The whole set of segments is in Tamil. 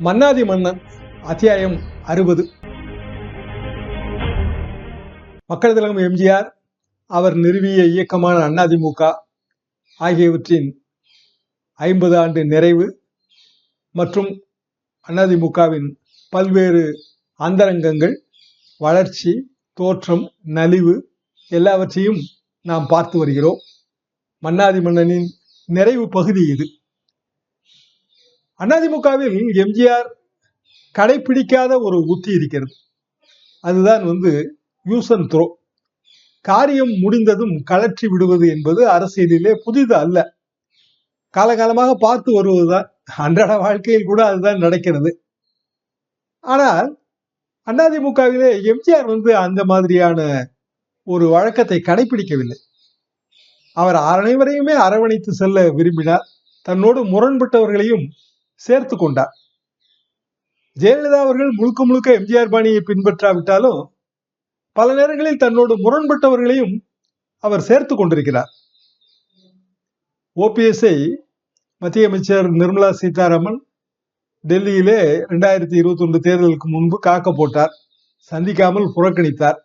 மன்னாதி மன்னன் அத்தியாயம் அறுபது. மக்கள் திலகம் எம்ஜிஆர் அவர் நிறுவிய இயக்கமான அண்ணாதிமுக ஆகியவற்றின் ஐம்பது ஆண்டு நிறைவு மற்றும் அண்ணாதிமுகவின் பல்வேறு அந்தரங்கங்கள் வளர்ச்சி தோற்றம் நலிவு எல்லாவற்றையும் நாம் பார்த்து வருகிறோம். மன்னாதி மன்னனின் நிறைவு பகுதி இது. அதிமுகவில் எம்ஜிஆர் கடைபிடிக்காத ஒரு உத்தி இருக்கிறது. அதுதான் வந்து யூஸ் அண்ட் த்ரோ. காரியம் முடிந்ததும் கலற்றி விடுவது என்பது அரசியலிலே புதிது அல்ல. காலகாலமாக பார்த்து வருவதுதான். அன்றாட வாழ்க்கையில் கூட அதுதான் நடக்கிறது. ஆனால் அதிமுகவிலே எம்ஜிஆர் வந்து அந்த மாதிரியான ஒரு வழக்கத்தை கடைபிடிக்கவில்லை. அவர் அனைவரையுமே அரவணைத்து செல்ல விரும்பினார். தன்னோடு முரண்பட்டவர்களையும் சேர்த்து கொண்டார் ஜெயலலிதா அவர்கள் முழுக்க முழுக்க எம்ஜிஆர் பாணியை பின்பற்றாவிட்டாலும் பல நேரங்களில் தன்னோடு முரண்பட்டவர்களையும் அவர் சேர்த்து கொண்டிருக்கிறார். ஓபிஎஸ்ஐ மத்திய அமைச்சர் நிர்மலா சீதாராமன் டெல்லியிலே ரெண்டாயிரத்தி இருபத்தி ஒன்று தேர்தலுக்கு முன்பு காக்க போட்டார் சந்திக்காமல் புறக்கணித்தார்.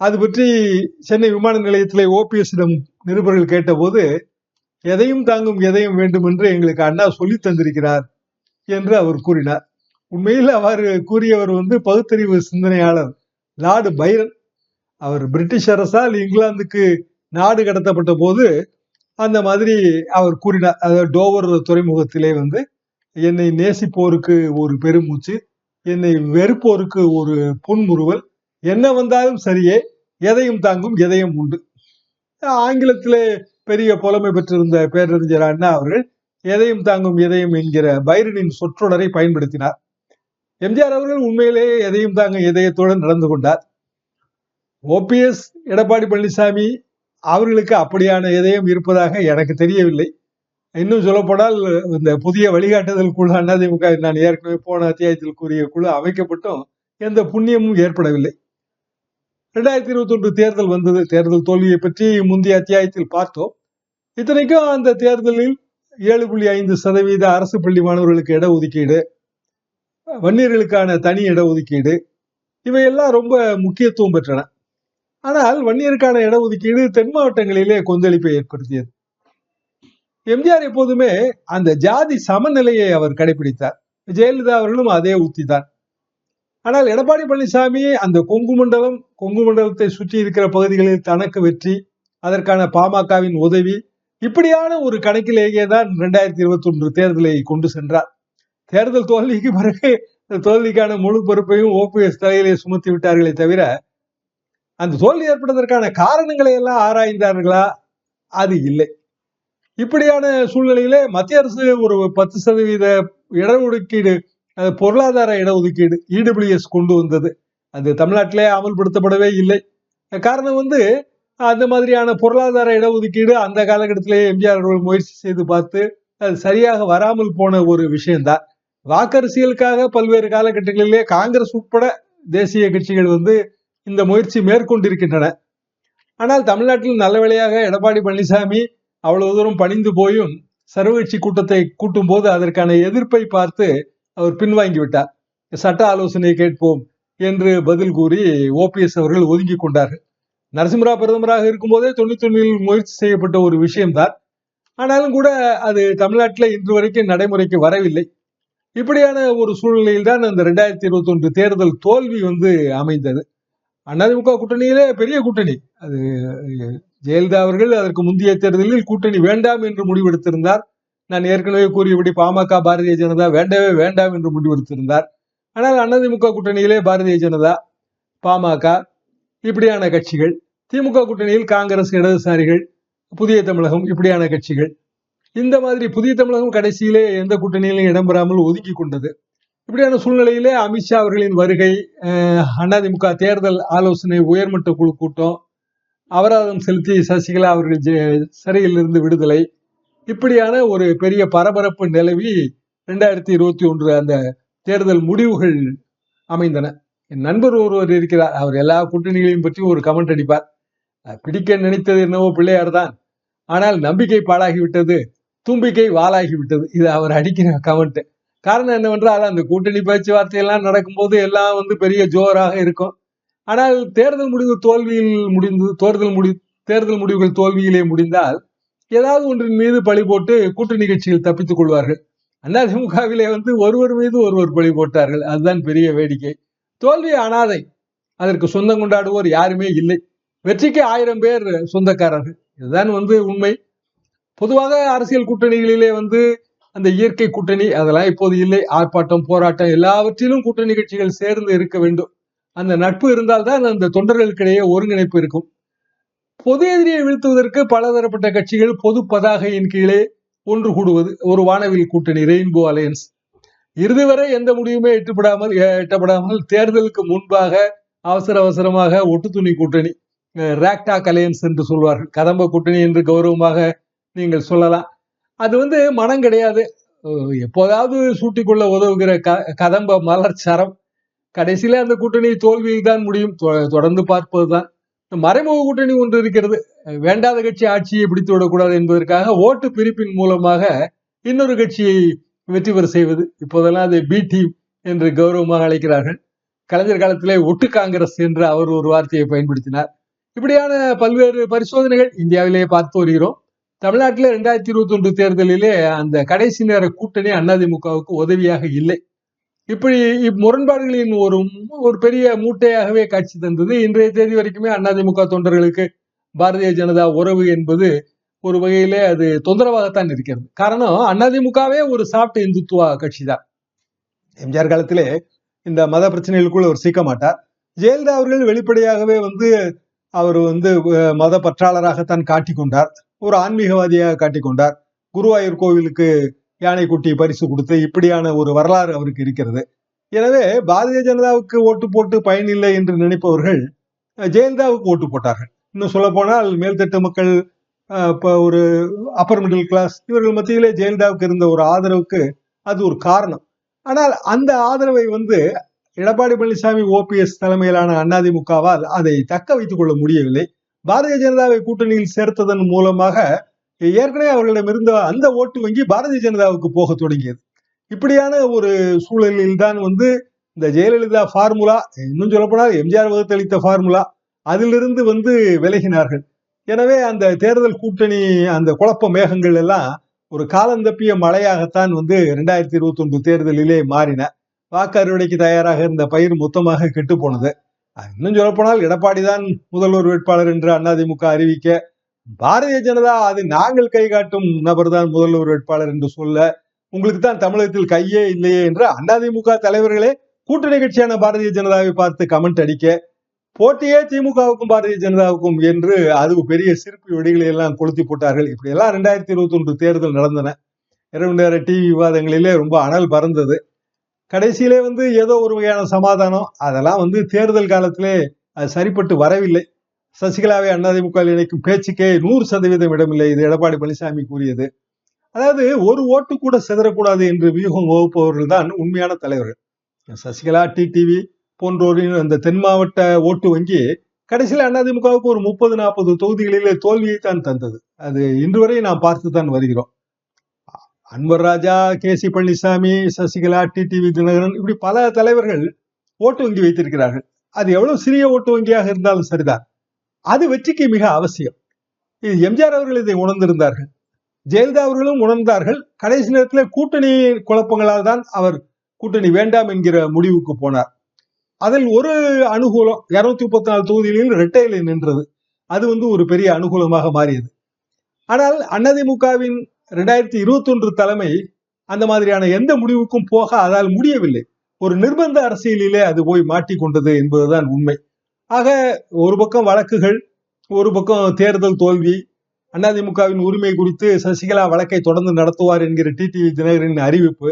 அது பற்றி சென்னை விமான நிலையத்திலே ஓபிஎஸ்ஸிடம் நிருபர்கள் கேட்டபோது எதையும் தாங்கும் எதையும் வேண்டும் என்று எங்களுக்கு அண்ணா சொல்லி தந்திருக்கிறார் என்று அவர் கூறினார். உண்மையில் அவர் கூறியவர் வந்து பகுத்தறிவு சிந்தனையாளர் லார்டு பைரன். அவர் பிரிட்டிஷ் அரசால் இங்கிலாந்துக்கு நாடு கடத்தப்பட்ட போது அந்த மாதிரி அவர் கூறினார். அதாவது டோவர் துறைமுகத்திலே வந்து என்னை நேசிப்போருக்கு ஒரு பெருமூச்சு என்னை வெறுப்போருக்கு ஒரு புன்முறுவல் என்ன வந்தாலும் சரியே எதையும் தாங்கும் எதையும் உண்டு. ஆங்கிலத்திலே பெரிய புலமை பெற்றிருந்த பேரறிஞர் அண்ணா அவர்கள் எதையும் தாங்கும் எதையும் என்கிற பைரனின் சொற்றொடரை பயன்படுத்தினார். எம்ஜிஆர் அவர்கள் உண்மையிலேயே எதையும் தாங்கும் இதயத்துடன் நடந்து கொண்டார். ஓபிஎஸ் எடப்பாடி பழனிசாமி அவர்களுக்கு அப்படியான இதயம் இருப்பதாக எனக்கு தெரியவில்லை. இன்னும் சொல்லப்போனால் இந்த புதிய வழிகாட்டுதல் குழு அதிமுக நான் ஏற்கனவே போன அத்தியாயத்தில் கூறிய குழு அமைக்கப்பட்டும் எந்த புண்ணியமும் ஏற்படவில்லை. ரெண்டாயிரத்தி இருபத்தி ஒன்று தேர்தல் வந்தது. தேர்தல் தோல்வியை பற்றி முந்தைய அத்தியாயத்தில் பார்த்தோம். இத்தனைக்கும் அந்த தேர்தலில் ஏழு புள்ளி ஐந்து சதவீத அரசு பள்ளி மாணவர்களுக்கு இடஒதுக்கீடு வன்னியர்களுக்கான தனி இடஒதுக்கீடு இவையெல்லாம் ரொம்ப முக்கியத்துவம் பெற்றன. ஆனால் வன்னியருக்கான இடஒதுக்கீடு தென் மாவட்டங்களிலே கொந்தளிப்பை ஏற்படுத்தியது. எம்ஜிஆர் எப்போதுமே அந்த ஜாதி சமநிலையை அவர் கடைபிடித்தார். ஜெயலலிதா அவர்களும் அதே உத்தி தான் ஆனால் எடப்பாடி பழனிசாமி அந்த கொங்கு மண்டலம் கொங்கு மண்டலத்தை சுற்றி இருக்கிற பகுதிகளில் தனக்கு வெற்றி அதற்கான பாமகவின் உதவி இப்படியான ஒரு கணக்கிலேயே தான் ரெண்டாயிரத்தி இருபத்தி ஒன்று தேர்தலை கொண்டு சென்றார். தேர்தல் தோல்விக்கு பிறகு தோல்விக்கான முழு பொறுப்பையும் ஓபிஎஸ் தலையிலே சுமத்தி விட்டார்களே தவிர அந்த தோல்வி ஏற்பட்டதற்கான காரணங்களை எல்லாம் ஆராய்ந்தார்களா? அது இல்லை. இப்படியான சூழ்நிலையிலே மத்திய அரசு ஒரு பத்து சதவீத இடஒதுக்கீடு பொருளாதார இடஒதுக்கீடு இடபிள்யூஎஸ் கொண்டு வந்தது. அது தமிழ்நாட்டிலே அமல்படுத்தப்படவே இல்லை. காரணம் வந்து அந்த மாதிரியான பொருளாதார இடஒதுக்கீடு அந்த காலகட்டத்திலே எம்ஜிஆர் அவர்கள் முயற்சி செய்து பார்த்து அது சரியாக வராமல் போன ஒரு விஷயம்தான். வாக்கரசியலுக்காக பல்வேறு காலகட்டங்களிலே காங்கிரஸ் உட்பட தேசிய கட்சிகள் வந்து இந்த முயற்சி மேற்கொண்டிருக்கின்றன. ஆனால் தமிழ்நாட்டில் நல்ல வேளையாக எடப்பாடி பழனிசாமி அவ்வளவு தூரம் பணிந்து போயும் சர்வகட்சி கூட்டத்தை கூட்டும் போது அதற்கான எதிர்ப்பை பார்த்து அவர் பின்வாங்கி விட்டார். சட்ட ஆலோசனை கேட்போம். என்று பதில் கூறி ஓபிஎஸ் அவர்கள் ஒதுங்கி கொண்டார்கள். நரசிம்மரா பிரதமராக இருக்கும்போதே தொண்ணூத்தி ஒன்னில் முயற்சி செய்யப்பட்ட ஒரு விஷயம்தான். ஆனாலும் கூட அது தமிழ்நாட்டில் இன்று வரைக்கும் நடைமுறைக்கு வரவில்லை. இப்படியான ஒரு சூழ்நிலையில் தான் அந்த ரெண்டாயிரத்தி இருபத்தி ஒன்று தேர்தல் தோல்வி வந்து அமைந்தது. அதிமுக கூட்டணியிலே பெரிய கூட்டணி. அது ஜெயலலிதா அவர்கள் அதற்கு முந்தைய தேர்தலில் கூட்டணி வேண்டாம் என்று முடிவெடுத்திருந்தார். நான் ஏற்கனவே கூறியபடி பாமக பாரதிய ஜனதா வேண்டவே வேண்டாம் என்று முடிவெடுத்திருந்தார். ஆனால் அதிமுக கூட்டணியிலே பாரதிய ஜனதா பாமக இப்படியான கட்சிகள் திமுக கூட்டணியில் காங்கிரஸ் இடதுசாரிகள் புதிய தமிழகம் இப்படியான கட்சிகள். இந்த மாதிரி புதிய தமிழகம் கடைசியிலே எந்த கூட்டணியிலும் இடம்பெறாமல் ஒதுக்கி கொண்டது. இப்படியான சூழ்நிலையிலே அமித்ஷா அவர்களின் வருகை அதிமுக தேர்தல் ஆலோசனை உயர்மட்ட குழு கூட்டம் அபராதம் செலுத்தி சசிகலா அவர்கள் சிறையிலிருந்து விடுதலை இப்படியான ஒரு பெரிய பரபரப்பு நிலவி ரெண்டாயிரத்தி இருபத்தி ஒன்று அந்த தேர்தல் முடிவுகள் அமைந்தன. என் நண்பர் ஒருவர் இருக்கிறார். அவர் எல்லா கூட்டணிகளையும் பற்றி ஒரு கமெண்ட் அடிப்பார். பிடிக்க நினைத்தது என்னவோ பிள்ளையார் தான் ஆனால் நம்பிக்கை பாழாகிவிட்டது தும்பிக்கை வாளாகிவிட்டது இது அவர் அடிக்கிற கமெண்ட் காரணம் என்னவென்றால் அந்த கூட்டணி பேச்சுவார்த்தையெல்லாம் நடக்கும்போது எல்லாம் வந்து பெரிய ஜோராக இருக்கும். ஆனால் தேர்தல் முடிவு தோல்வியில் முடிந்து தேர்தல் முடி தேர்தல் முடிவுகள் தோல்வியிலே முடிந்தால் ஏதாவது ஒன்றின் மீது பழி போட்டு கூட்டணி கட்சியில் தப்பித்துக் கொள்வார்கள். அதிமுகவிலே வந்து ஒருவர் மீது ஒருவர் பழி போட்டார்கள். அதுதான் பெரிய வேடிக்கை. தோல்வி அனாதை. அதற்கு சொந்தம் கொண்டாடுவோர் யாருமே இல்லை. வெற்றிக்கு ஆயிரம் பேர் சொந்தக்காரர்கள். இதுதான் வந்து உண்மை. பொதுவாக அரசியல் கூட்டணிகளிலே வந்து அந்த இயற்கை கூட்டணி அதெல்லாம் இப்போது இல்லை. ஆர்ப்பாட்டம் போராட்டம் எல்லாவற்றிலும் கூட்டணி கட்சிகள் சேர்ந்து இருக்க வேண்டும். அந்த நட்பு இருந்தால்தான் அந்த தொண்டர்களுக்கிடையே ஒருங்கிணைப்பு இருக்கும். பொது எதிரியை வீழ்த்துவதற்கு பலதரப்பட்ட கட்சிகள் பொது பதாகையின் கீழே ஒன்று கூடுவது ஒரு வானவில் கூட்டணி ரெயின்போ அலையன்ஸ் இறுதிவரை எந்த முடிவுமே எட்டுப்படாமல் எட்டப்படாமல் தேர்தலுக்கு முன்பாக அவசர அவசரமாக ஒட்டுத்துணி கூட்டணி ரேக்டாக் அலையன்ஸ் என்று சொல்வார்கள். கதம்ப கூட்டணி என்று கௌரவமாக நீங்கள் சொல்லலாம். அது வந்து மனம் கிடையாது. எப்போதாவது சூட்டிக்கொள்ள உதவுகிற க கதம்ப மலர் சரம் கடைசியில அந்த கூட்டணி தோல்வியில் தான் முடியும் தொடர்ந்து பார்ப்பது தான் மறைமுக கூட்டணி ஒன்று இருக்கிறது. வேண்டாத கட்சி ஆட்சியை பிடித்து விடக்கூடாது என்பதற்காக ஓட்டு பிரிப்பின் மூலமாக இன்னொரு கட்சியை வெற்றி பெற செய்வது. இப்போதெல்லாம் அதை பி டீம் என்று கௌரவமாக அழைக்கிறார்கள். கலைஞர் காலத்திலே ஒட்டு காங்கிரஸ் என்று அவர் ஒரு வார்த்தையை பயன்படுத்தினார். இப்படியான பல்வேறு பரிசோதனைகள் இந்தியாவிலேயே பார்த்து வருகிறோம். தமிழ்நாட்டில் இரண்டாயிரத்தி இருபத்தி ஒன்று தேர்தலிலே அந்த கடைசி நேர கூட்டணி அதிமுகவுக்கு உதவியாக இல்லை. இப்படி இம்முரண்பாடுகளின் ஒரு ஒரு பெரிய மூட்டையாகவே காட்சி தந்தது. இன்றைய தேதி வரைக்குமே அதிமுக தொண்டர்களுக்கு பாரதிய ஜனதா உறவு என்பது ஒரு வகையிலே அது தொந்தரவாகத்தான் இருக்கிறது. காரணம் அதிமுகவே ஒரு சாப்பிட்ட இந்துத்துவ கட்சி தான் எம்ஜிஆர் காலத்திலே இந்த மத பிரச்சனைகளுக்குள்ள அவர் சீக்க மாட்டார். ஜெயலலிதா அவர்கள் வெளிப்படையாகவே வந்து அவர் வந்து மத பற்றாளராகத்தான் காட்டிக்கொண்டார். ஒரு ஆன்மீகவாதியாக காட்டிக்கொண்டார். குருவாயூர் கோவிலுக்கு யானைக்குட்டி பரிசு கொடுத்து இப்படியான ஒரு வரலாறு அவருக்கு இருக்கிறது. எனவே பாரதிய ஜனதாவுக்கு ஓட்டு போட்டு பயனில்லை என்று நினைப்பவர்கள் ஜெயலலிதாவுக்கு ஓட்டு போட்டார்கள். இன்னும் சொல்ல போனால் மேல்தட்டு மக்கள் இப்போ ஒரு அப்பர் மிடில் கிளாஸ் இவர்கள் மத்தியிலே ஜெயலலிதாவுக்கு இருந்த ஒரு ஆதரவுக்கு அது ஒரு காரணம். ஆனால் அந்த ஆதரவை வந்து எடப்பாடி பழனிசாமி ஓபிஎஸ் தலைமையிலான அண்ணாதிமுகவால் அதை தக்க வைத்துக் கொள்ள முடியவில்லை. பாரதிய ஜனதாவை கூட்டணியில் சேர்த்ததன் மூலமாக ஏற்கனவே அவர்களிடம் இருந்த அந்த ஓட்டு வங்கி பாரதிய ஜனதாவுக்கு போக தொடங்கியது. இப்படியான ஒரு சூழலில் தான் வந்து இந்த ஜெயலலிதா ஃபார்முலா இன்னும் சொல்லப்போனால் எம்ஜிஆர் வகுத்தளித்த ஃபார்முலா அதிலிருந்து வந்து விலகினார்கள். எனவே அந்த தேர்தல் கூட்டணி அந்த குழப்ப மேகங்கள் எல்லாம் ஒரு காலந்தப்பிய மழையாகத்தான் வந்து ரெண்டாயிரத்தி இருபத்தி ஒன்று தேர்தலிலே மாறின. வாக்கு அறுவடைக்கு தயாராக இருந்த பயிர் மொத்தமாக கெட்டு போனது. இன்னும் சொல்லப்போனால் எடப்பாடி தான் முதல்வர் வேட்பாளர் என்று அதிமுக அறிவிக்க பாரதிய ஜனதா அது நாங்கள் கை காட்டும் நபர் தான் முதல்வர் வேட்பாளர் என்று சொல்ல உங்களுக்கு தான் தமிழகத்தில் கையே இல்லையே என்று அதிமுக தலைவர்களே கூட்டணி கட்சியான பாரதிய ஜனதாவை பார்த்து கமெண்ட் அடிக்க போட்டியே திமுகவுக்கும் பாரதிய ஜனதாவுக்கும் என்று அது பெரிய சிற்பி வெடிகளை எல்லாம் கொளுத்தி போட்டார்கள். இப்படி எல்லாம் ரெண்டாயிரத்தி இருபத்தி ஒன்று தேர்தல் நடந்தன. இரவு நேர டிவி விவாதங்களிலே ரொம்ப அனல் பறந்தது. கடைசியிலே வந்து ஏதோ ஒரு வகையான சமாதானம் அதெல்லாம் வந்து தேர்தல் காலத்திலே அது சரிப்பட்டு வரவில்லை. சசிகலாவை அதிமுக இணைக்கும் பேச்சுக்கே நூறு சதவீதம் இடமில்லை இது எடப்பாடி பழனிசாமி கூறியது. அதாவது ஒரு ஓட்டு கூட சிதறக்கூடாது என்று வியூகம் வகுப்பவர்கள் தான் உண்மையான தலைவர்கள். சசிகலா டிடிவி போன்றோரின் அந்த தென் மாவட்ட ஓட்டு வங்கி கடைசியில் அதிமுகவுக்கு ஒரு முப்பது நாற்பது தொகுதிகளிலே தோல்வியை தான் தந்தது. அது இன்று வரை நாம் பார்த்து தான் வருகிறோம். Anwar Raja K C Palaniswami Sasikala TTV Dhinakaran இப்படி பல தலைவர்கள் ஓட்டு வங்கி வைத்திருக்கிறார்கள். அது எவ்வளவு சிறிய ஓட்டு வங்கியாக இருந்தாலும் சரிதான். அது வெற்றிக்கு மிக அவசியம். இது எம்ஜிஆர் அவர்கள் இதை உணர்ந்திருந்தார்கள். ஜெயலலிதா அவர்களும் உணர்ந்தார்கள். கடைசி நேரத்தில் கூட்டணி குழப்பங்களால் தான் அவர் கூட்டணி வேண்டாம் என்கிற முடிவுக்கு போனார். அதில் ஒரு அனுகூலம் இருநூத்தி முப்பத்தி நாலு தொகுதிகளில் ரெட்டையில நின்றது. அது வந்து ஒரு பெரிய அனுகூலமாக மாறியது. ஆனால் அதிமுகவின் ரெண்டாயிரத்தி இருபத்தி ஒன்று தலைமை அந்த மாதிரியான எந்த முடிவுக்கும் போக அதால் முடியவில்லை. ஒரு நிர்பந்த அரசியலிலே அது போய் மாட்டிக்கொண்டது என்பதுதான் உண்மை. ஆக ஒரு பக்கம் வழக்குகள் ஒரு பக்கம் தேர்தல் தோல்வி அதிமுகவின் உரிமை குறித்து சசிகலா வழக்கை தொடர்ந்து நடத்துவார் என்கிற டிடிவி தினகரின் அறிவிப்பு.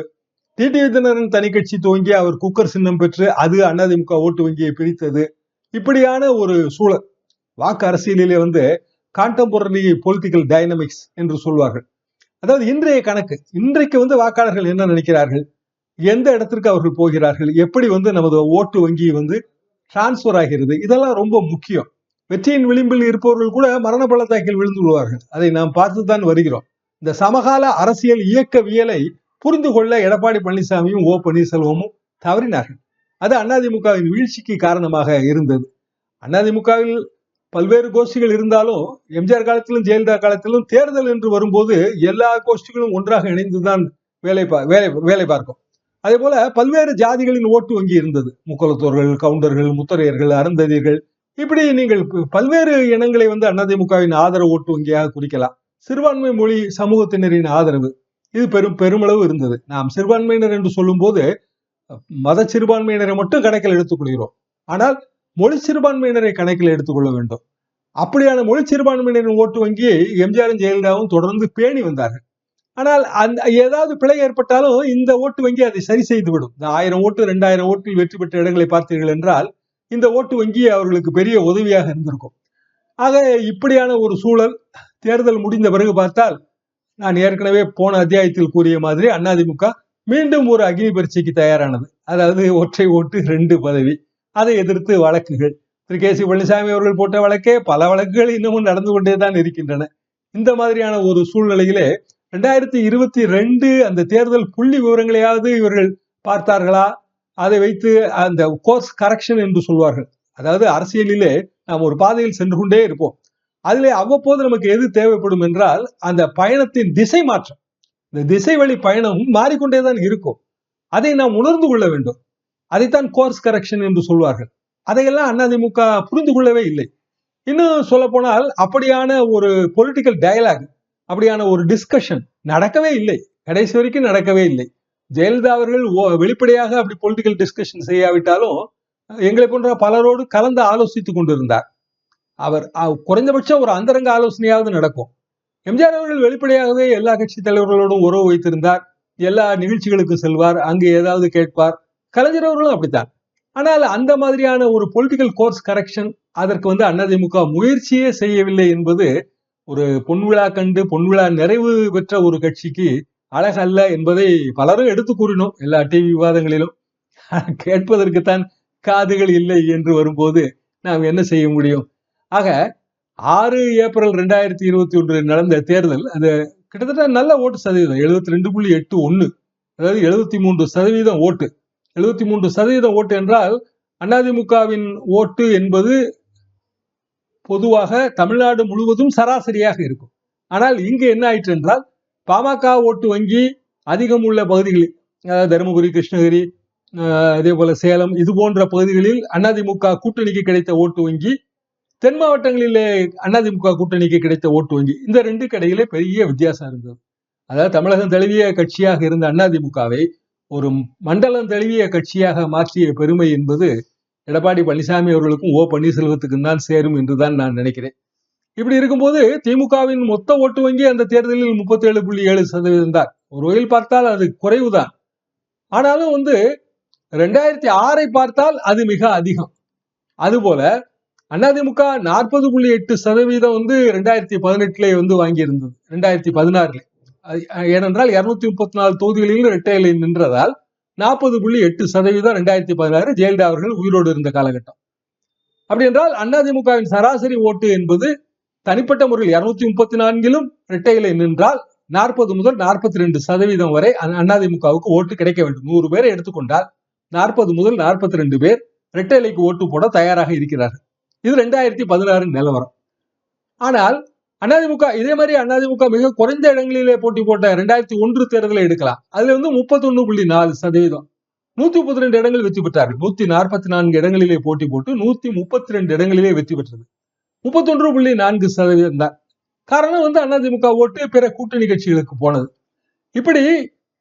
டிடிவி தினகரன் தனி கட்சி துவங்கி அவர் குக்கர் சின்னம் பெற்று அது அதிமுக ஓட்டு வங்கியை பிரித்தது. இப்படியான ஒரு சூழல். வாக்கு அரசியலிலே வந்து கான்டெம்பரரி பொலிட்டிக்கல் டைனமிக்ஸ் என்று சொல்வார்கள். அதாவது இன்றைய கணக்கு இன்றைக்கு வந்து வாக்காளர்கள் என்ன நினைக்கிறார்கள்? எந்த இடத்திற்கு அவர்கள் போகிறார்கள்? எப்படி வந்து நமது ஓட்டு வங்கியை வந்து டிரான்ஸ்ஃபர் ஆகிறது. இதெல்லாம் ரொம்ப முக்கியம். வெற்றியின் விளிம்பில் இருப்பவர்கள் கூட மரண பள்ளத்தாக்கில் விழுந்து விடுவார்கள். அதை நாம் பார்த்துதான் வருகிறோம். இந்த சமகால அரசியல் இயக்கவியலை புரிந்து கொள்ள எடப்பாடி பழனிசாமியும் ஓ பன்னீர்செல்வமும் தவறினார்கள். அது அதிமுகவின் வீழ்ச்சிக்கு காரணமாக இருந்தது. அதிமுகவில் பல்வேறு கோஷ்டிகள் இருந்தாலும் எம்ஜிஆர் காலத்திலும் ஜெயலலிதா காலத்திலும் தேர்தல் என்று வரும்போது எல்லா கோஷ்டிகளும் ஒன்றாக இணைந்துதான் வேலை பா- வேலை வேலை பார்க்கும். அதே போல பல்வேறு ஜாதிகளின் ஓட்டு வங்கி இருந்தது. முக்குலத்தோர்கள் கவுண்டர்கள் முத்தரையர்கள் அருந்ததியர்கள். இப்படி நீங்கள் பல்வேறு இனங்களை வந்து அதிமுகவின் ஆதரவு ஓட்டு வங்கியாக குறிக்கலாம். சிறுபான்மை மொழி சமூகத்தினரின் ஆதரவு. இது பெரும் பெருமளவு இருந்தது. நாம் சிறுபான்மையினர் என்று சொல்லும்போது மத சிறுபான்மையினரை மட்டும் கணக்கில் எடுத்துக்கொள்கிறோம். ஆனால் மொழி சிறுபான்மையினரை கணக்கில் எடுத்துக்கொள்ள வேண்டும். அப்படியான மொழி சிறுபான்மையினரின் ஓட்டு வங்கியை எம்ஜிஆரும் ஜெயலலிதாவும் தொடர்ந்து பேணி வந்தார்கள். ஆனால் அந்த ஏதாவது பிழை ஏற்பட்டாலும் இந்த ஓட்டு வங்கி அதை சரி செய்து விடும் இந்த ஆயிரம் ஓட்டு ரெண்டாயிரம் ஓட்டில் வெற்றி பெற்ற இடங்களை பார்த்தீர்கள் என்றால் இந்த ஓட்டு வங்கி அவர்களுக்கு பெரிய உதவியாக இருந்திருக்கும். ஆக இப்படியான ஒரு சூழல் தேர்தல் முடிந்த பிறகு பார்த்தால் நான் ஏற்கனவே போன அத்தியாயத்தில் கூறிய மாதிரி அதிமுக மீண்டும் ஒரு அக்னி பரீட்சைக்கு தயாரானது. அதாவது ஒற்றை ஓட்டு ரெண்டு பதவி. அதை எதிர்த்து வழக்குகள். திரு கே சி பழனிசாமி அவர்கள் போட்ட வழக்கே பல வழக்குகள் இன்னமும் நடந்து கொண்டே தான் இருக்கின்றன. இந்த மாதிரியான ஒரு சூழ்நிலையிலே ரெண்டாயிரத்தி இருபத்தி ரெண்டு அந்த தேர்தல் புள்ளி விவரங்களையாவது இவர்கள் பார்த்தார்களா? அதை வைத்து அந்த கோர்ஸ் கரெக்ஷன் என்று சொல்வார்கள். அதாவது அரசியலிலே நாம் ஒரு பாதையில் சென்று கொண்டே இருப்போம். அதிலே அவ்வப்போது நமக்கு எது தேவைப்படும் என்றால் அந்த பயணத்தின் திசை மாற்றம். இந்த திசை வழி பயணம் மாறிக்கொண்டே தான் இருக்கும். அதை நாம் உணர்ந்து கொள்ள வேண்டும். அதைத்தான் கோர்ஸ் கரெக்ஷன் என்று சொல்வார்கள். அதையெல்லாம் அதிமுக புரிந்து கொள்ளவே இல்லை. இன்னும் சொல்ல போனால் அப்படியான ஒரு பொலிட்டிக்கல் டயலாக் அப்படியான ஒரு டிஸ்கஷன் நடக்கவே இல்லை. கடைசி வரைக்கும் நடக்கவே இல்லை. ஜெயலலிதா அவர்கள் வெளிப்படையாக அப்படி பொலிட்டிக்கல் டிஸ்கஷன் செய்யாவிட்டாலும் எங்களை போன்ற பலரோடு கலந்து ஆலோசித்துக் கொண்டிருந்தார். அவர் குறைந்தபட்சம் ஒரு அந்தரங்க ஆலோசனையாவது நடக்கும். எம்ஜிஆர் அவர்கள் வெளிப்படையாகவே எல்லா கட்சி தலைவர்களோடும் உறவு வைத்திருந்தார். எல்லா நிகழ்ச்சிகளுக்கும் செல்வார். அங்கு ஏதாவது கேட்பார். கலைஞர் அவர்களும் அப்படித்தான். ஆனால் அந்த மாதிரியான ஒரு பொலிட்டிக்கல் கோர்ஸ் கரெக்ஷன் அதற்கு வந்து அதிமுக முயற்சியே செய்யவில்லை என்பது ஒரு பொன்விழா கண்டு பொன்விழா நிறைவு பெற்ற ஒரு கட்சிக்கு அழகல்ல என்பதை பலரும் எடுத்து கூறினோம் எல்லா டிவி விவாதங்களிலும். கேட்பதற்குத்தான் காதுகள் இல்லை என்று வரும்போது நாம் என்ன செய்ய முடியும்? ஆக ஆறு ஏப்ரல் ரெண்டாயிரத்தி இருபத்தி ஒன்று நடந்த தேர்தல் அது கிட்டத்தட்ட நல்ல ஓட்டு சதவீதம் எழுபத்தி ரெண்டு புள்ளி எட்டு ஒன்று அதாவது எழுபத்தி மூன்று சதவீதம் ஓட்டு. எழுபத்தி மூன்று சதவீதம் ஓட்டு என்றால் அதிமுகவின் ஓட்டு என்பது பொதுவாக தமிழ்நாடு முழுவதும் சராசரியாக இருக்கும். ஆனால் இங்கு என்ன ஆயிற்று என்றால் பாமக ஓட்டு வங்கி அதிகம் உள்ள பகுதிகளில் அதாவது தருமபுரி கிருஷ்ணகிரி அதே போல சேலம் இது போன்ற பகுதிகளில் அதிமுக கூட்டணிக்கு கிடைத்த ஓட்டு வங்கி தென் மாவட்டங்களிலே அதிமுக கூட்டணிக்கு கிடைத்த ஓட்டு வங்கி இந்த ரெண்டு கடையிலே பெரிய வித்தியாசம் இருந்தது. அதாவது தமிழகம் தழுவிய கட்சியாக இருந்த அதிமுகவை ஒரு மண்டலம் தழுவிய கட்சியாக மாற்றிய பெருமை என்பது எடப்பாடி பழனிசாமி அவர்களுக்கும் ஓ பன்னீர்செல்வத்துக்கும் தான் சேரும் என்றுதான் நான் நினைக்கிறேன். இப்படி இருக்கும்போது திமுகவின் மொத்த ஓட்டு வங்கி அந்த தேர்தலில் முப்பத்தி ஏழு புள்ளி ஏழு சதவீதம் தான். ஒரு வகையில் பார்த்தால் அது குறைவுதான். ஆனாலும் வந்து ரெண்டாயிரத்தி ஆறை பார்த்தால் அது மிக அதிகம். அதுபோல அதிமுக நாற்பது புள்ளி எட்டு சதவீதம் வந்து ரெண்டாயிரத்தி பதினெட்டுல வந்து வாங்கியிருந்தது. ரெண்டாயிரத்தி பதினாறுல. அது- ஏனென்றால் இருநூத்தி முப்பத்தி நாலு தொகுதிகளிலும் இரட்டையில நின்றதால் நாற்பது புள்ளி எட்டு சதவீதம் ரெண்டாயிரத்தி பதினாறு ஜெயலலிதா அவர்கள் உயிரோடு இருந்த காலகட்டம். அப்படி என்றால் அதிமுகவின் சராசரி ஓட்டு என்பது தனிப்பட்ட முறையில் இருநூத்தி முப்பத்தி நான்கிலும் இரட்டையிலை நின்றால் நாற்பது முதல் நாற்பத்தி ரெண்டு சதவீதம் வரை அதிமுகவுக்கு ஓட்டு கிடைக்க வேண்டும். நூறு பேரை எடுத்துக்கொண்டால் நாற்பது முதல் நாற்பத்தி ரெண்டு பேர் இரட்டைலைக்கு ஓட்டு போட தயாராக இருக்கிறார்கள். இது ரெண்டாயிரத்தி பதினாறு நிலவரம். ஆனால் அதிமுக இதே மாதிரி அதிமுக மிக குறைந்த இடங்களிலே போட்டி போட்ட ரெண்டாயிரத்தி ஒன்று தேர்தலை எடுக்கலாம். அதுல வந்து முப்பத்தொன்னு புள்ளி நாலு சதவீதம். நூத்தி முப்பத்தி ரெண்டு இடங்கள் வெற்றி பெற்றார்கள். நூத்தி நாற்பத்தி நான்கு இடங்களிலே போட்டி போட்டு நூத்தி முப்பத்தி ரெண்டு இடங்களிலே வெற்றி பெற்றது. முப்பத்தொன்று புள்ளி நான்கு சதவீதம் தான். காரணம் வந்து அதிமுக ஓட்டு பிற கூட்டணி கட்சிகளுக்கு போனது. இப்படி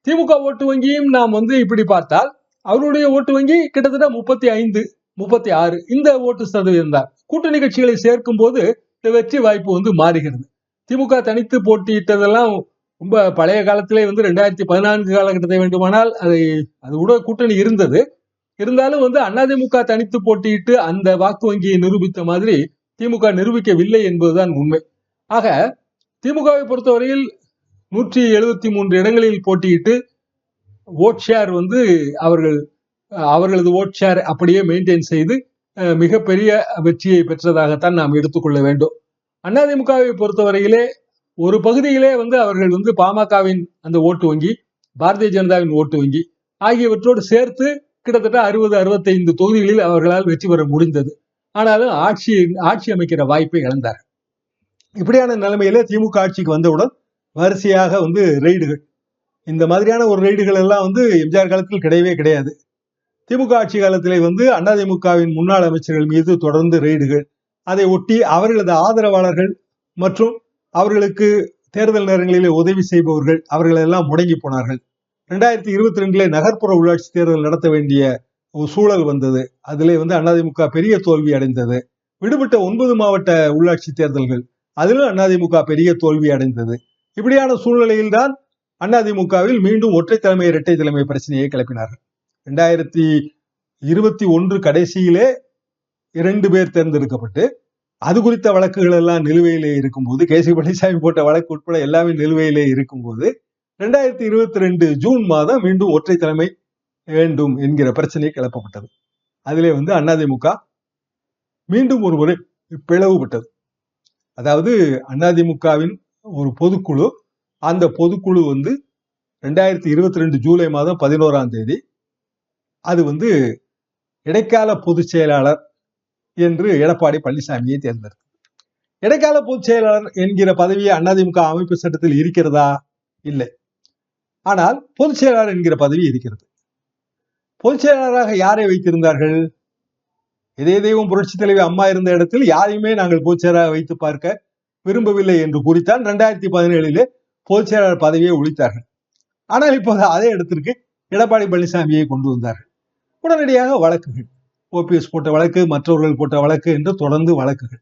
திமுக ஓட்டு வங்கியும் நாம் வந்து இப்படி பார்த்தால் அவருடைய ஓட்டு வங்கி கிட்டத்தட்ட முப்பத்தி ஐந்து முப்பத்தி ஆறு இந்த ஓட்டு சதவீதம் தான். கூட்டணி கட்சிகளை சேர்க்கும் போது வெற்றி வாய்ப்பு வந்து மாறுகிறது. திமுக தனித்து போட்டியிட்டதெல்லாம் ரொம்ப பழைய காலத்திலே வந்து ரெண்டாயிரத்தி பதினான்கு காலகட்டத்தை வேண்டுமானால் அதை அது கூட கூட்டணி இருந்தது. இருந்தாலும் வந்து அதிமுக தனித்து போட்டியிட்டு அந்த வாக்கு வங்கியை நிரூபித்த மாதிரி திமுக நிரூபிக்கவில்லை என்பதுதான் உண்மை. ஆக திமுகவை பொறுத்தவரையில் நூற்றி எழுபத்தி மூன்று இடங்களில் போட்டியிட்டு ஓட் ஷேர் வந்து அவர்கள் அவர்களது ஓட் ஷேர் அப்படியே மெயின்டைன் செய்து மிகப்பெரிய வெற்றியை பெற்றதாகத்தான் நாம் எடுத்துக்கொள்ள வேண்டும். அதிமுகவை பொறுத்தவரையிலே ஒரு பகுதியிலே வந்து அவர்கள் வந்து பாமகவின் அந்த ஓட்டு வங்கி பாரதிய ஜனதாவின் ஓட்டு வங்கி ஆகியவற்றோடு சேர்த்து கிட்டத்தட்ட அறுபது அறுபத்தைந்து தொகுதிகளில் அவர்களால் வெற்றி பெற முடிந்தது. ஆனாலும் ஆட்சி ஆட்சி அமைக்கிற வாய்ப்பை இழந்தார். இப்படியான நிலைமையில திமுக ஆட்சிக்கு வந்தவுடன் வரிசையாக வந்து ரெய்டுகள். இந்த மாதிரியான ஒரு ரெய்டுகள் எல்லாம் வந்து எம்ஜிஆர் காலத்தில் கிடையவே கிடையாது. திமுக ஆட்சி காலத்திலே வந்து அதிமுகவின் முன்னாள் அமைச்சர்கள் மீது தொடர்ந்து ரெய்டுகள். அதை ஒட்டி அவர்களது ஆதரவாளர்கள் மற்றும் அவர்களுக்கு தேர்தல் நேரங்களிலே உதவி செய்பவர்கள் அவர்கள் எல்லாம் முடங்கி போனார்கள். ரெண்டாயிரத்தி இருபத்தி ரெண்டுல நகர்ப்புற உள்ளாட்சி தேர்தல் நடத்த வேண்டிய ஒரு சூழல் வந்தது. அதிலே வந்து அதிமுக பெரிய தோல்வி அடைந்தது. விடுபட்ட ஒன்பது மாவட்ட உள்ளாட்சி தேர்தல்கள் அதிலும் அதிமுக பெரிய தோல்வி அடைந்தது. இப்படியான சூழ்நிலையில்தான் அதிமுகவில் மீண்டும் ஒற்றை தலைமை இரட்டை தலைமை பிரச்சனையை கிளப்பினார்கள். ரெண்டாயிரத்தி இருபத்தி ஒன்று கடைசியிலே இரண்டு பேர் தேர்ந்தெடுக்கப்பட்டு அது குறித்த வழக்குகள் எல்லாம் நிலுவையிலே இருக்கும்போது கேசி பழனிசாமி போட்ட வழக்கு உட்பட எல்லாமே நிலுவையிலே இருக்கும்போது ரெண்டாயிரத்தி இருபத்தி ரெண்டு ஜூன் மாதம் மீண்டும் ஒற்றை தலைமை வேண்டும் என்கிற பிரச்சனை கிளப்பப்பட்டது. அதிலே வந்து அதிமுக மீண்டும் ஒரு முறை பிளவுபட்டது அதாவது அதிமுகவின் ஒரு பொதுக்குழு அந்த பொதுக்குழு வந்து ரெண்டாயிரத்தி இருபத்தி ரெண்டு ஜூலை மாதம் பதினோராம் தேதி அது வந்து இடைக்கால பொதுச் செயலாளர் என்று எடப்பாடி பழனிசாமியை தேர்ந்தெடுத்தது இடைக்கால பொதுச் செயலாளர் என்கிற பதவி அதிமுக அமைப்பு சட்டத்தில் இருக்கிறதா? இல்லை. ஆனால் பொதுச் செயலாளர் என்கிற பதவி இருக்கிறது. பொதுச் செயலாளராக யாரை வைத்திருந்தார்கள்? இதே தெய்வம் புரட்சி தலைவி அம்மா இருந்த இடத்தில் யாரையுமே நாங்கள் பொதுச் செயலாளர் வைத்து பார்க்க விரும்பவில்லை என்று கூறித்தான் ரெண்டாயிரத்தி பதினேழிலே பொதுச் செயலாளர் பதவியை ஒழித்தார்கள். ஆனால் இப்போது அதே இடத்திற்கு எடப்பாடி பழனிசாமியை கொண்டு வந்தார்கள். உடனடியாக வழக்குகள். ஓபிஎஸ் போட்ட வழக்கு மற்றவர்கள் போட்ட வழக்கு என்று தொடர்ந்து வழக்குகள்.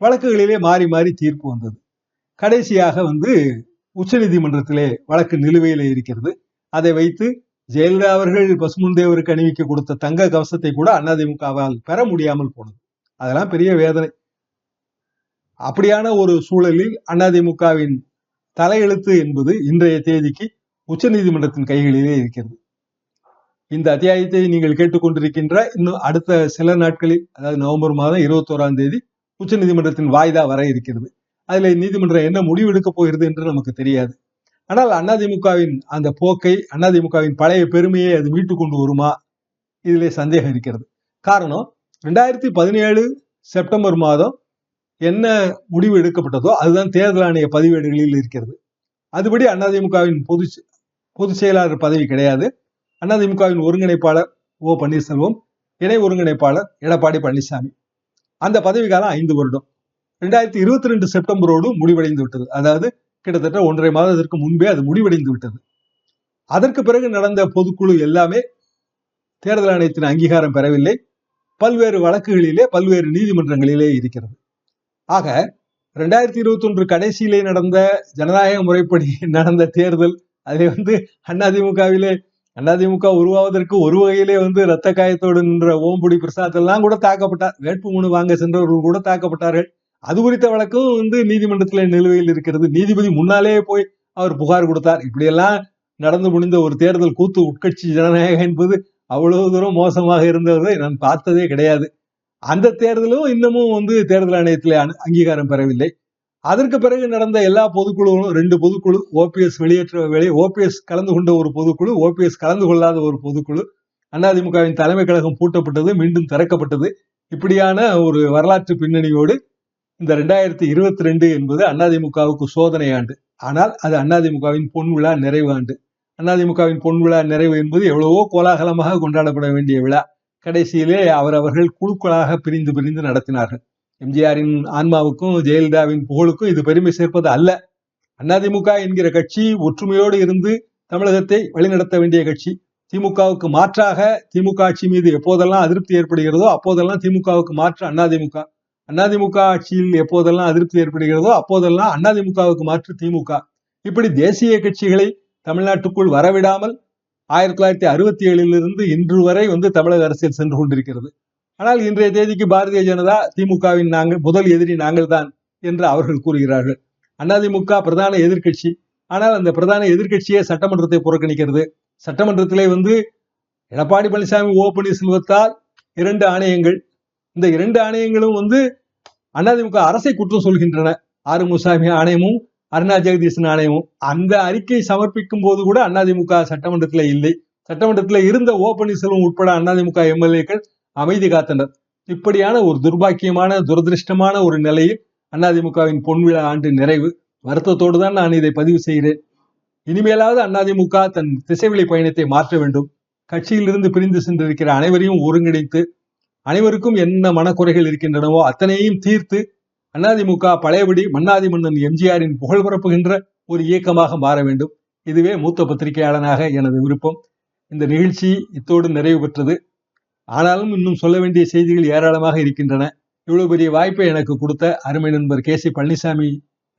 வழக்குகளிலே மாறி மாறி தீர்ப்பு வந்தது. கடைசியாக வந்து உச்சநீதிமன்றத்திலே வழக்கு நிலுவையிலே இருக்கிறது. அதை வைத்து ஜெயலலிதா அவர்கள் பசுமுந்தேவருக்கு அணிவிக்க கொடுத்த தங்க கவசத்தை கூட அதிமுகவால் பெற முடியாமல் போனது. அதெல்லாம் பெரிய வேதனை. அப்படியான ஒரு சூழலில் அதிமுகவின் தலையெழுத்து என்பது இன்றைய தேதிக்கு உச்சநீதிமன்றத்தின் கைகளிலே இருக்கிறது. இந்த அத்தியாயத்தை நீங்கள் கேட்டுக்கொண்டிருக்கின்ற இன்னும் அடுத்த சில நாட்களில் அதாவது நவம்பர் மாதம் இருபத்தோராம் தேதி உச்சநீதிமன்றத்தின் வாய்தா வர இருக்கிறது. அதில் நீதிமன்றம் என்ன முடிவு எடுக்க போகிறது என்று நமக்கு தெரியாது. ஆனால் அதிமுகவின் அந்த போக்கை அதிமுகவின் பழைய பெருமையை அது மீட்டு கொண்டு வருமா? இதிலே சந்தேகம் இருக்கிறது. காரணம் ரெண்டாயிரத்தி பதினேழு செப்டம்பர் மாதம் என்ன முடிவு எடுக்கப்பட்டதோ அதுதான் தேர்தல் ஆணைய பதிவேடுகளில் இருக்கிறது. அதுபடி அதிமுகவின் பொது பொதுச் செயலாளர் பதவி கிடையாது. அதிமுகவின் ஒருங்கிணைப்பாளர் ஓ பன்னீர்செல்வம் இணை ஒருங்கிணைப்பாளர் எடப்பாடி பழனிசாமி. அந்த பதவிக்காலம் ஐந்து வருடம். ரெண்டாயிரத்தி இருபத்தி ரெண்டு செப்டம்பரோடு முடிவடைந்து விட்டது. அதாவது கிட்டத்தட்ட ஒன்றரை மாதத்திற்கு முன்பே அது முடிவடைந்து விட்டது. அதற்கு பிறகு நடந்த பொதுக்குழு எல்லாமே தேர்தல் ஆணையத்தின் அங்கீகாரம் பெறவில்லை. பல்வேறு வழக்குகளிலே பல்வேறு நீதிமன்றங்களிலே இருக்கிறது. ஆக ரெண்டாயிரத்தி இருபத்தி ஒன்று கடைசியிலே நடந்த ஜனநாயக முறைப்படி நடந்த தேர்தல் அதை வந்து அதிமுகவிலே அதிமுக உருவாவதற்கு ஒரு வகையிலே வந்து ரத்த காயத்தோடு நின்ற ஓம்புடி பிரசாத் எல்லாம் கூட தாக்கப்பட்டார். வேட்புமனு வாங்க சென்றவர்கள் கூட தாக்கப்பட்டார்கள். அது குறித்த வழக்கும் வந்து நீதிமன்றத்தில் நிலுவையில் இருக்கிறது. நீதிபதி முன்னாலே போய் அவர் புகார் கொடுத்தார். இப்படியெல்லாம் நடந்து முடிந்த ஒரு தேர்தல் கூத்து உட்கட்சி ஜனநாயகம் என்பது அவ்வளவு தூரம் மோசமாக இருந்ததை நான் பார்த்ததே கிடையாது. அந்த தேர்தலும் இன்னமும் வந்து தேர்தல் ஆணையத்தில் அங்கீகாரம் பெறவில்லை. அதற்கு பிறகு நடந்த எல்லா பொதுக்குழுவும் ரெண்டு பொதுக்குழு ஓபிஎஸ் வெளியேற்ற வெளியே ஓபிஎஸ் கலந்து கொண்ட ஒரு பொதுக்குழு ஓபிஎஸ் கலந்து கொள்ளாத ஒரு பொதுக்குழு. அதிமுகவின் தலைமை கழகம் பூட்டப்பட்டது மீண்டும் திறக்கப்பட்டது. இப்படியான ஒரு வரலாற்று பின்னணியோடு இந்த ரெண்டாயிரத்தி இருபத்தி ரெண்டு என்பது அதிமுகவுக்கு சோதனை ஆண்டு ஆனால் அது அதிமுகவின் பொன் விழா நிறைவு ஆண்டு அதிமுகவின் பொன் விழா நிறைவு என்பது எவ்வளவோ கோலாகலமாக கொண்டாடப்பட வேண்டிய விழா. கடைசியிலே அவரவர்கள் குழுக்களாக பிரிந்து பிரிந்து நடத்தினார்கள். எம்ஜிஆரின் ஆன்மாவுக்கும் ஜெயலலிதாவின் புகழுக்கும் இது பெருமை சேர்ப்பது அல்ல. அதிமுக என்கிற கட்சி ஒற்றுமையோடு இருந்து தமிழகத்தை வழிநடத்த வேண்டிய கட்சி. திமுகவுக்கு மாற்றாக திமுக ஆட்சி மீது எப்போதெல்லாம் அதிருப்தி ஏற்படுகிறதோ அப்போதெல்லாம் திமுகவுக்கு மாற்று அதிமுக அதிமுக ஆட்சியில் எப்போதெல்லாம் அதிருப்தி ஏற்படுகிறதோ அப்போதெல்லாம் அதிமுகவுக்கு மாற்று திமுக. இப்படி தேசிய கட்சிகளை தமிழ்நாட்டுக்குள் வரவிடாமல் ஆயிரத்தி தொள்ளாயிரத்தி அறுபத்தி ஏழிலிருந்து இன்று வரை வந்து தமிழக அரசியல் சென்று கொண்டிருக்கிறது. ஆனால் இன்றைய தேதிக்கு பாரதிய ஜனதா திமுகவின் நாங்கள் முதல் எதிரி நாங்கள் தான் என்று அவர்கள் கூறுகிறார்கள். அதிமுக பிரதான எதிர்கட்சி ஆனால் அந்த பிரதான எதிர்கட்சியே சட்டமன்றத்தை புறக்கணிக்கிறது. சட்டமன்றத்திலே வந்து எடப்பாடி பழனிசாமி ஓ பன்னீர்செல்வத்தால் இரண்டு ஆணையங்கள். இந்த இரண்டு ஆணையங்களும் வந்து அதிமுக அரசை குற்றம் சொல்கின்றன. ஆறுமுசாமி ஆணையமும் அருணா ஜெகதீசன் ஆணையமும். அந்த அறிக்கை சமர்ப்பிக்கும் போது கூட அதிமுக சட்டமன்றத்தில் இல்லை. சட்டமன்றத்தில் இருந்த ஓ பன்னீர்செல்வம் உட்பட அதிமுக எம்எல்ஏக்கள் அமைதி காத்தனர். இப்படியான ஒரு துர்பாக்கியமான துரதிருஷ்டமான ஒரு நிலையில் அதிமுகவின் பொன்விழா ஆண்டு நிறைவு. வருத்தத்தோடு தான் நான் இதை பதிவு செய்கிறேன். இனிமேலாவது அதிமுக தன் திசைவெளி பயணத்தை மாற்ற வேண்டும். கட்சியிலிருந்து பிரிந்து சென்றிருக்கிற அனைவரையும் ஒருங்கிணைத்து அனைவருக்கும் என்ன மனக்குறைகள் இருக்கின்றனவோ அத்தனையும் தீர்த்து அதிமுக பழையபடி மன்னாதி மன்னன் எம்ஜிஆரின் புகழ் பரப்புகின்ற ஒரு இயக்கமாக மாற வேண்டும். இதுவே மூத்த பத்திரிகையாளனாக எனது விருப்பம். இந்த நிகழ்ச்சி இத்தோடு நிறைவு பெற்றது. ஆனாலும் இன்னும் சொல்ல வேண்டிய செய்திகள் ஏராளமாக இருக்கின்றன. இவ்வளவு பெரிய வாய்ப்பை எனக்கு கொடுத்த அருமை நண்பர் கே சி பழனிசாமி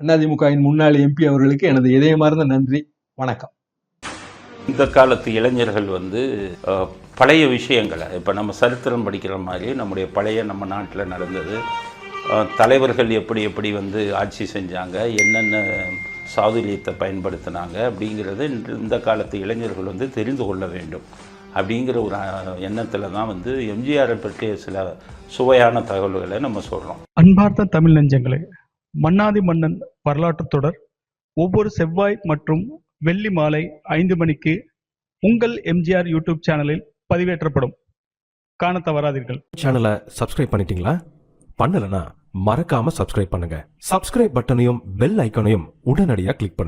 அதிமுகவின் முன்னாள் எம்பி அவர்களுக்கு எனது இதயமார்ந்த நன்றி. வணக்கம். இந்த காலத்து இளைஞர்கள் வந்து பழைய விஷயங்களை இப்போ நம்ம சரித்திரம் படிக்கிற மாதிரி நம்முடைய பழைய நம்ம நாட்டில் நடந்தது. தலைவர்கள் எப்படி எப்படி வந்து ஆட்சி செஞ்சாங்க என்னென்ன சாதுரியத்தை பயன்படுத்தினாங்க அப்படிங்கிறத இந்த காலத்து இளைஞர்கள் வந்து தெரிந்து கொள்ள வேண்டும். அப்படிங்கிற ஒரு எண்ணத்தில் தான் வந்து எம்ஜிஆரை பற்றிய சில சுவையான தகவல்களை நம்ம சொல்கிறோம் அன்பார்ந்த தமிழ் நெஞ்சங்களே மன்னாதி மன்னன் வரலாற்றுத் தொடர் ஒவ்வொரு செவ்வாய் மற்றும் வெள்ளி மாலை ஐந்து மணிக்கு உங்கள் எம்ஜிஆர் யூடியூப் சேனலில் பதிவேற்றப்படும். காணத் தவறாதீர்கள். சேனலை சப்ஸ்கிரைப் பண்ணிட்டீங்களா? பண்ணலனா மறக்காம சப்ஸ்கிரைப் பண்ணுங்க. சப்ஸ்கிரைப் பட்டனையும் பெல் ஐகானையும் உடனடியாக கிளிக் பண்ணுங்க.